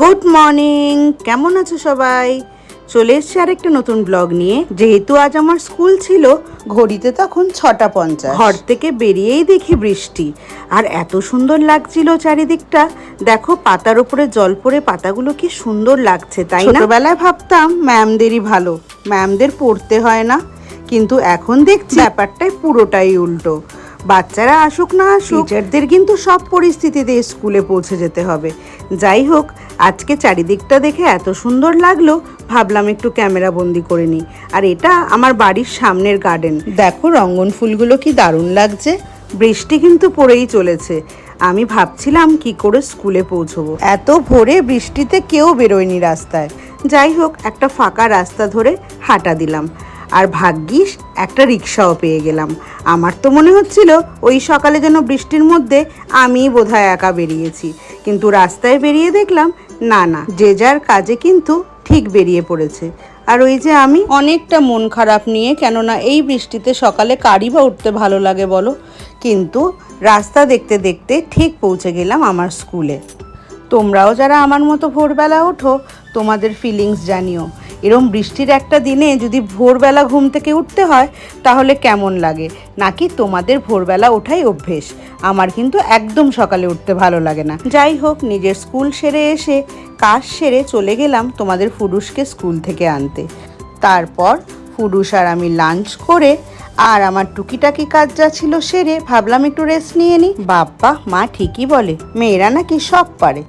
Good morning কেমন আছো সবাই? চলে এসছি আরেকটা নতুন ব্লগ নিয়ে। যেহেতু আজ আমার স্কুল ছিল ঘড়িতে তখন ছটা পঞ্চাশ। ঘর থেকে বেরিয়েই দেখি বৃষ্টি। আর এত সুন্দর লাগছিল চারিদিকটা। দেখো পাতার উপরে জল পড়ে পাতাগুলো কি সুন্দর লাগছে তাই না? ছোটবেলায় ভাবতাম ম্যামদেরই ভালো। ম্যামদের পড়তে হয় না। কিন্তু এখন দেখছি ব্যাপারটাই পুরোটাই উল্টো। বাচ্চারা আসুক না আসুক টিচারদের কিন্তু সব পরিস্থিতিতে স্কুলে পৌঁছে যেতে হবে। যাই হোক আজকে চারিদিকটা দেখে এত সুন্দর লাগল ভাবলাম একটু ক্যামেরা বন্দি করে নিই। আর এটা আমার বাড়ির সামনের গার্ডেন দেখো রঙ্গন ফুলগুলো কি দারুণ লাগছে। বৃষ্টি কিন্তু পড়েই চলেছে। আমি ভাবছিলাম কি করে স্কুলে পৌঁছবো। এত ভোরে বৃষ্টিতে কেউ বেরোয়নি রাস্তায়। যাই হোক একটা ফাঁকা রাস্তা ধরে হাঁটা দিলাম। আর ভাগ্যিস একটা রিক্সাও পেয়ে গেলাম। আমার তো মনে হচ্ছিল ওই সকালে যেন বৃষ্টির মধ্যে আমি বোধহয় একা বেরিয়েছি। কিন্তু রাস্তায় বেরিয়ে দেখলাম, না না, যে যার কাজে কিন্তু ঠিক বেরিয়ে পড়েছে। আর ওই যে আমি? অনেকটা মন খারাপ নিয়ে, কেননা এই বৃষ্টিতে সকালে কারি বা উঠতে ভালো লাগে বলো? কিন্তু রাস্তা দেখতে দেখতে ঠিক পৌঁছে গেলাম আমার স্কুলে। তোমরাও যারা আমার মতো ভোরবেলা ওঠো, তোমাদের ফিলিংস জানিও। এরম বৃষ্টির একটা দিনে যদি ভোরবেলা ঘুম থেকে উঠতে হয়, তাহলে কেমন লাগে? নাকি তোমাদের ভোরবেলা ওঠাই অভ্যেস? আমার কিন্তু একদম সকালে উঠতে ভালো লাগে না। যাই হোক, নিজের স্কুল সেরে এসে কাজ সেরে চলে গেলাম তোমাদের ফুডুসকে স্কুল থেকে আনতে। তারপর ফুডুস আর আমি লাঞ্চ করে আর আমার টুকিটাকি কাজ যা ছিল সেরে ভাবলাম একটু রেস্ট নিয়ে নিই। বাপ্পা, মা ঠিকই বলে, মেয়েরা নাকি সব পারে।